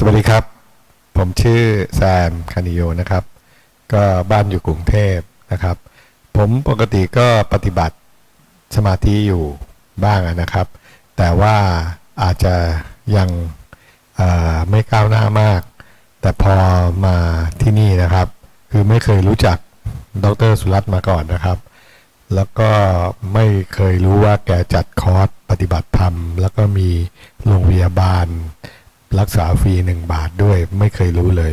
สวัสดีครับ ผมชื่อแซมคานิโยนะครับ ก็บ้านอยู่กรุงเทพนะครับ ผมปกติก็ปฏิบัติสมาธิอยู่บ้างนะครับ แต่ว่าอาจจะยังไม่ก้าวหน้ามาก แต่พอมาที่นี่นะครับ คือไม่เคยรู้จักดรสุรัตน์มาก่อนนะครับ แล้วก็ไม่เคยรู้ว่าแกจัดคอร์สปฏิบัติธรรม แล้วก็มีโรงพยาบาล รักษาฟรีหนึ่งบาทด้วยไม่เคยรู้เลย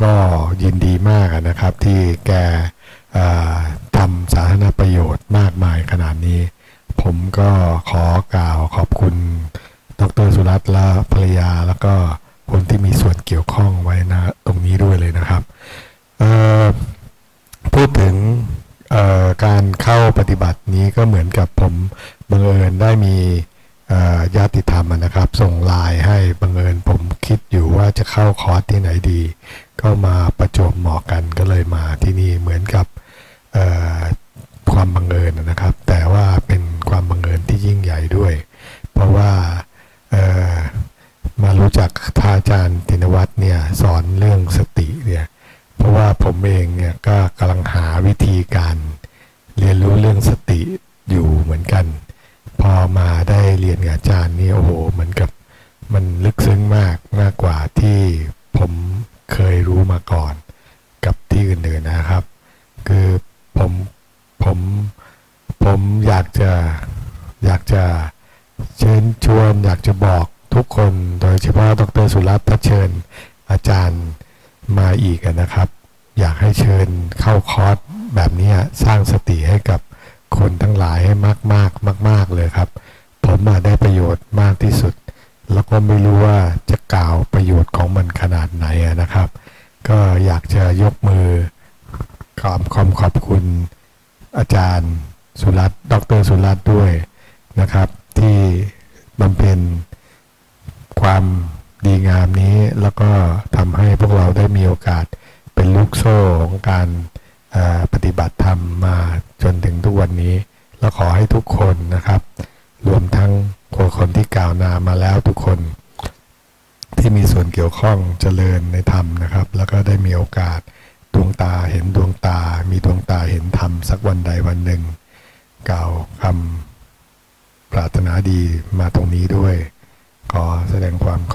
ก็ยินดีมากนะครับที่แกทำสาธารณประโยชน์มากมายขนาดนี้ ผมก็ขอกล่าวขอบคุณ ดรสุรัตน์และภรรยา แล้วก็คนที่มีส่วนเกี่ยวข้องไว้นะตรงนี้ด้วยเลยนะครับ พูดถึงการเข้าปฏิบัตินี้ก็เหมือนกับผมบังเอิญได้มี ญาติธรรมนะครับ ส่งไลน์ให้บังเอิญผมคิดอยู่ว่าจะเข้าคอร์สที่ไหนดี ก็มาประจวบเหมาะกันก็เลยมาที่นี่เหมือนกับความบังเอิญนะครับ แต่ว่าเป็นความบังเอิญที่ยิ่งใหญ่ด้วย เพราะว่ามารู้จักท่าอาจารย์ธินวัฒน์เนี่ยสอนเรื่องสติเนี่ยเพราะว่าผมเองเนี่ยก็กำลังหาวิธีการเรียนรู้เรื่องสติอยู่เหมือนกัน เรียนกับอาจารย์นี่โอ้โหเหมือนกับมันลึกซึ้งมากมากกว่าที่ผมเคยรู้มาก่อนกับที่อื่นๆนะครับ คือผมผมผมอยากจะอยากจะเชิญชวนอยากจะบอกทุกคนโดยเฉพาะดรสุรัตน์ถ้าเชิญอาจารย์มาอีกนะครับ อยากให้เชิญเข้าคอร์สแบบนี้สร้างสติให้กับคนทั้งหลายให้มากมากมากมาก ๆเลยครับ ผมมาได้ประโยชน์มากที่สุด แล้วก็ไม่รู้ว่าจะกล่าวประโยชน์ของมันขนาดไหนนะครับ ก็อยากจะยกมือขอบคำขอบคุณอาจารย์สุรัตน์ดรสุรัตน์ด้วยนะครับ ที่บำเพ็ญความดีงามนี้แล้วก็ทำให้พวกเราได้มีโอกาสเป็นลูกโซ่ของการปฏิบัติธรรมมาจนถึงทุกวันนี้ แล้วขอให้ทุกคนนะครับ รวมทั้งคนคนที่กล่าวนามมาแล้วทุกคน ที่มีส่วนเกี่ยวข้องเจริญในธรรมนะครับ แล้วก็ได้มีโอกาสดวงตาเห็นดวงตา มีดวงตาเห็นธรรมสักวันใดวันหนึ่ง กล่าวคำปรารถนาดีมาตรงนี้ด้วย ขอแสดงความข